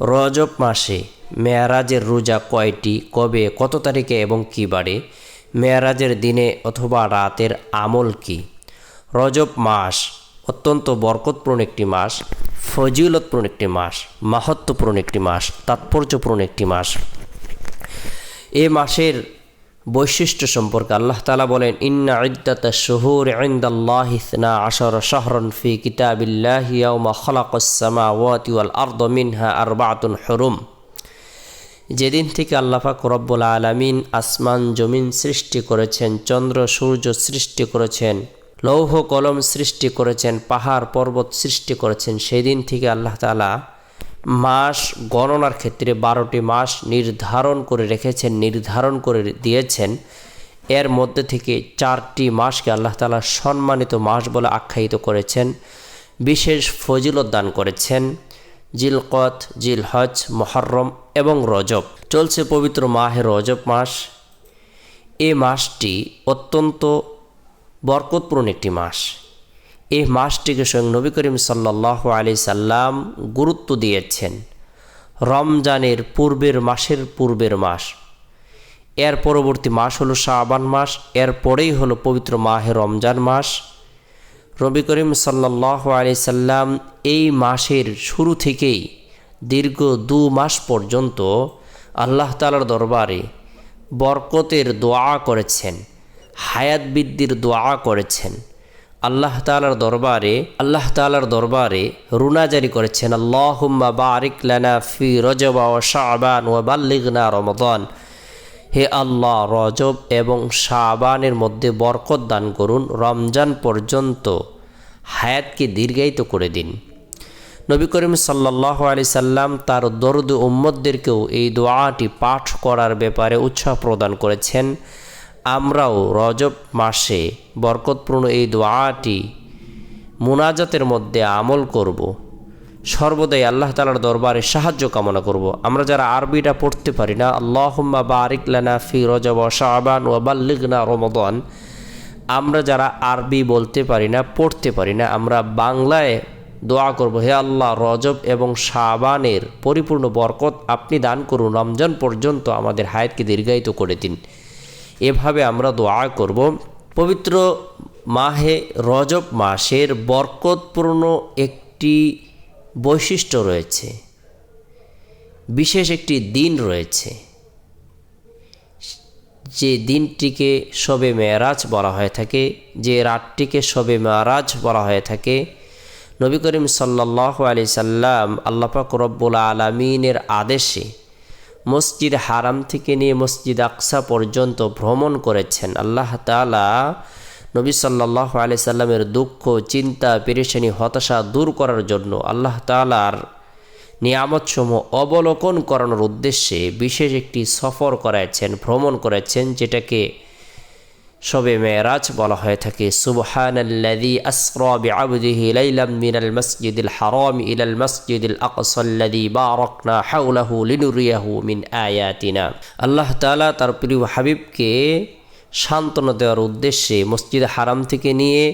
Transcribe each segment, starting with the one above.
রজব মাসে মেয়ারাজের রোজা কয়টি? কবে? কত তারিখে এবং কী বাড়ে? মেয়ারাজের দিনে অথবা রাতের আমল কি? রজব মাস অত্যন্ত বরকতপূর্ণ একটি মাস, ফজিলতপূর্ণ একটি মাস মাহাত্মপূর্ণ একটি মাস, তাৎপর্যপূর্ণ একটি মাস। এ মাসের বৈশিষ্ট্য সম্পর্কে আল্লাহ তালা বলেন, ইন্না ইদ্দাতা শহুর ইন্দাল্লাহ ইসনা আশর শাহরন ফি কিতাবিল্লাহ ইয়াউমা খলাকসামা ওয়াতি আর্দ মিনহা আরবাতুন হরুম। যেদিন থেকে আল্লাহাক রব্বুল আলমিন আসমান, জমিন সৃষ্টি করেছেন, চন্দ্র, সূর্য সৃষ্টি করেছেন, লৌহ, কলম সৃষ্টি করেছেন, পাহাড়, পর্বত সৃষ্টি করেছেন সেই দিন থেকে আল্লাহ তালা মাস গণনার ক্ষেত্রে বারোটি মাস নির্ধারণ করে রেখেছেন, নির্ধারণ করে দিয়েছেন। এর মধ্যে থেকে চারটি মাসকে আল্লাহ তালা সম্মানিত মাস বলে আখ্যায়িত করেছেন, বিশেষ ফজিলত দান করেছেন। জিলকত, জিলহজ, মহরম এবং রজব। চলছে পবিত্র মাহে রজব মাস। এ মাসটি অত্যন্ত বরকতপূর্ণ একটি মাস। এই মাসটিকে স্বয়ং নবী করিম সাল্লাহ আলি সাল্লাম গুরুত্ব দিয়েছেন। রমজানের পূর্বের মাসের পূর্বের মাস। এর পরবর্তী মাস হলো শাবান মাস, এর পরেই হলো পবিত্র মাহে রমজান মাস। রবি করিম সাল্লাহ আলি সাল্লাম এই মাসের শুরু থেকেই দীর্ঘ দু মাস পর্যন্ত আল্লাহ তালার দরবারে বরকতের দোয়া করেছেন, হায়াত বৃদ্ধির দোয়া করেছেন। আল্লাহ তালার দরবারে, আল্লাহ তালার দরবারে রুনা জারি করেছেন, আল্লাহুম্মা বারিক লানা ফি রজবা ও শাহবান ও বাল্লিগনা রমদান। হে আল্লাহ, রজব এবং শাহবানের মধ্যে বরকত দান করুন, রমজান পর্যন্ত হায়াতকে দীর্ঘায়িত করে দিন। নবী করিম সাল্লাহ আলি সাল্লাম তার দরদ উম্মদদেরকেও এই দোয়াটি পাঠ করার ব্যাপারে উৎসাহ প্রদান করেছেন। আমরাও রজব মাসে বরকতপূর্ণ এই দোয়াটি মুনাজাতের মধ্যে আমল করব। সর্বদাই আল্লাহ তালার দরবারে সাহায্য কামনা করব। আমরা যারা আরবিটা পড়তে পারি না, আল্লাহম্মা বারিক লানা ফি রজব শাহবান ও বাল্লিগনা রমদন আমরা যারা আরবি বলতে পারি না, পড়তে পারি না, আমরা বাংলায় দোয়া করব, হে আল্লাহ রজব এবং শাহবানের পরিপূর্ণ বরকত আপনি দান করুন রমজান পর্যন্ত আমাদের হায়াতকে দীর্ঘায়িত করে দিন এভাবে আমরা দোয়া করব। পবিত্র মাহে রজব মাসের বরকতপূর্ণ একটি বৈশিষ্ট্য রয়েছে। বিশেষ একটি দিন রয়েছে। যে দিনটিকে শবে মেয়ারাজ বলা হয়ে থাকে, যে রাতটিকে শবে মেয়ারাজ বলা হয়ে থাকে। নবী করিম সাল্লাহ আলি সাল্লাম আল্লাপাক রব্বুল আলমিনের আদেশে মসজিদ হারাম থেকে নিয়ে মসজিদ আকসা পর্যন্ত ভ্রমণ করেছেন। আল্লাহ তালা নবী সাল্লাহ আলি সাল্লামের দুঃখ, চিন্তা, পেরেশানি, হতাশা দূর করার জন্য আল্লাহ তালার নিয়ামতসমূহ অবলোকন করানোর উদ্দেশ্যে বিশেষ একটি সফর করাইছেন ভ্রমণ করেছেন, যেটাকে শবে মেয়েরাজ বলা হয়ে থাকে, সুবহানাল্লাযী আসরা বিআবদিহি লাইলাম মিনাল মাসজিদিল হারাম ইলাল মাসজিদিল লিনুরিয়াহু মিন আয়াতিনা। আল্লাহ তাআলা তার প্রিয় হাবিবকে সান্ত্বনা দেওয়ার উদ্দেশ্যে মসজিদ হারাম থেকে নিয়ে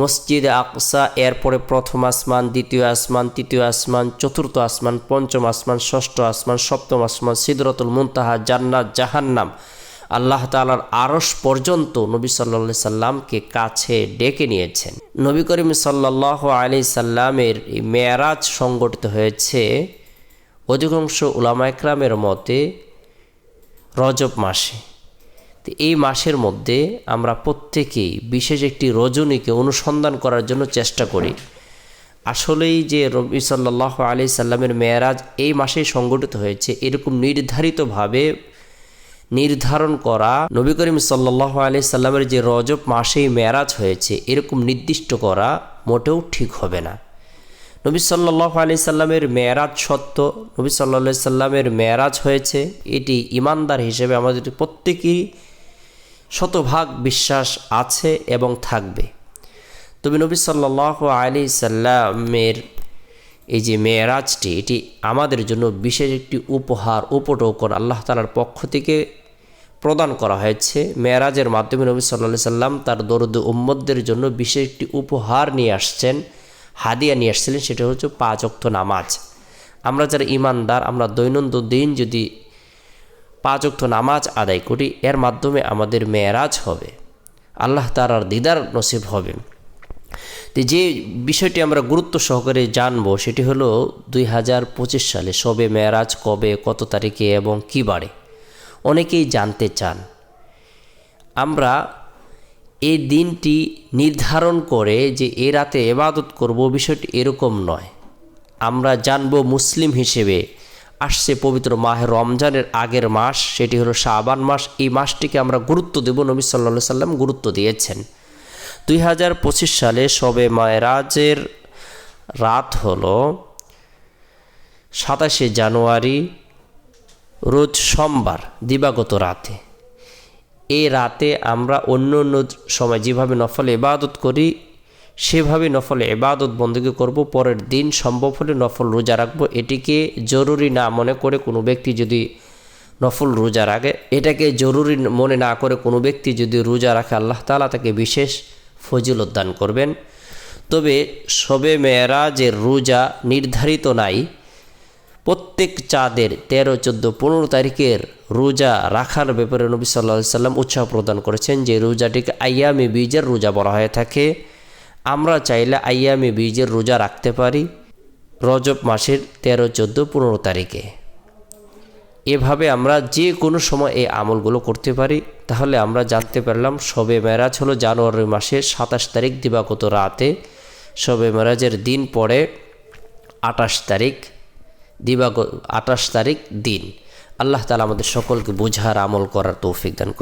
মসজিদ আকসা, এরপরে প্রথম আসমান, দ্বিতীয় আসমান, তৃতীয় আসমান, চতুর্থ আসমান, পঞ্চম আসমান, ষষ্ঠ আসমান, সপ্তম আসমান, সিদরতুল মুনতাহা, জান্নাত, জাহান্নাম আল্লাহ তালার আরস পর্যন্ত নবী সাল্লা সাল্লামকে কাছে ডেকে নিয়েছেন। নবী করিম সাল্লাহ আলি সাল্লামের মেয়ারাজ সংগঠিত হয়েছে অধিকাংশ উলামা একরামের মতে রজব মাসে। এই মাসের মধ্যে আমরা প্রত্যেকেই বিশেষ একটি রজনীকে অনুসন্ধান করার জন্য চেষ্টা করি। আসলেই যে রবি সাল্লাহ আলি সাল্লামের মেয়ারাজ এই মাসেই সংগঠিত হয়েছে, এরকম নির্ধারিতভাবে নির্ধারণ করা নবী করিম সাল্লাহ আলি সাল্লামের যে রজব মাসেই মেয়ারাজ হয়েছে, এরকম নির্দিষ্ট করা মোটেও ঠিক হবে না। নবী সাল্লাহ আলি সাল্লামের মেয়ারাজ সত্য, নবী সাল্লা সাল্লামের মেয়ারাজ হয়েছে। এটি ইমানদার হিসেবে আমাদের প্রত্যেকেই শতভাগ বিশ্বাস আছে এবং থাকবে। তবে নবী সাল্লাহ আলি সাল্লামের এই যে মেয়েরাজটি, এটি আমাদের জন্য বিশেষ একটি উপহার, উপটোকন আল্লাহ তালার পক্ষ থেকে প্রদান করা হয়েছে। মেয়েরাজের মাধ্যমে নবী সাল্লা সাল্লাম তার দরদ উম্মদদের জন্য বিশেষ একটি উপহার নিয়ে আসছেন, হাদিয়া নিয়ে আসছিলেন, সেটা হচ্ছে পাঁচ অক্ত নামাজ। আমরা যারা ইমানদার আমরা দৈনন্দিন দিন যদি পাঁচ অক্ত নামাজ আদায় করি, এর মাধ্যমে আমাদের মেয়েরাজ হবে, আল্লাহ তার দিদার নসিব হবে। তো যে বিষয়টি আমরা গুরুত্ব সহকারে জানব সেটি হলো দুই হাজার পঁচিশ সালে সবে মেয়ারাজ কবে, কত তারিখে এবং কী বারে? অনেকেই জানতে চান। আমরা এই দিনটি নির্ধারণ করে যে এ রাতে এবাদত করব, বিষয়টি এরকম নয়। আমরা জানব মুসলিম হিসেবে আসছে পবিত্র মাহে রমজানের আগের মাস, সেটি হলো শাবান মাস। এই মাসটিকে আমরা গুরুত্ব দেব, নবী সাল্লা সাল্লাম গুরুত্ব দিয়েছেন। দুই হাজার পঁচিশ সালে সবে মায়রাজের রাত হল সাতাশে জানুয়ারি, রোজ সোমবার, দিবাগত রাতে। এই রাতে আমরা অন্য অন্য সময় যেভাবে নফল ইবাদত করি, সেভাবে নফল এবাদত বন্দী করব, পরের দিন সম্ভব হলে নফল রোজা রাখব। এটিকে জরুরি না মনে করে কোনো ব্যক্তি যদি নফল রোজা রাখে, এটাকে জরুরি মনে না করে কোনো ব্যক্তি যদি রোজা রাখে, আল্লাহ তালা তাকে বিশেষ ফজিলত দান করবেন। তবে সবে মেয়েরাজের রোজা নির্ধারিত নাই। প্রত্যেক চাঁদের তেরো, চোদ্দ, পনেরো তারিখের রোজা রাখার ব্যাপারে নবী সাল্লা সাল্লাম উৎসাহ প্রদান করেছেন যে রোজাটিকে আয়ামি বীজের রোজা বলা হয়ে থাকে। আমরা চাইলে আয়ামি বীজের রোজা রাখতে পারি। রজব মাসের তেরো, চোদ্দ, পনেরো তারিখে। এভাবে আমরা যে কোনো সময় এই আমলগুলো করতে পারি, তাহলে আমরা জানতে পারলাম শবে মেরাজ হলো জানুয়ারি মাসের সাতাশ তারিখ দিবাগত রাতে। শবে মেরাজের দিন পরে আটাশ তারিখ দিবাগত, আটাশ তারিখ দিন। আল্লাহ তালা আমাদের সকলকে বোঝার আমল করার তৌফিক দান করুন।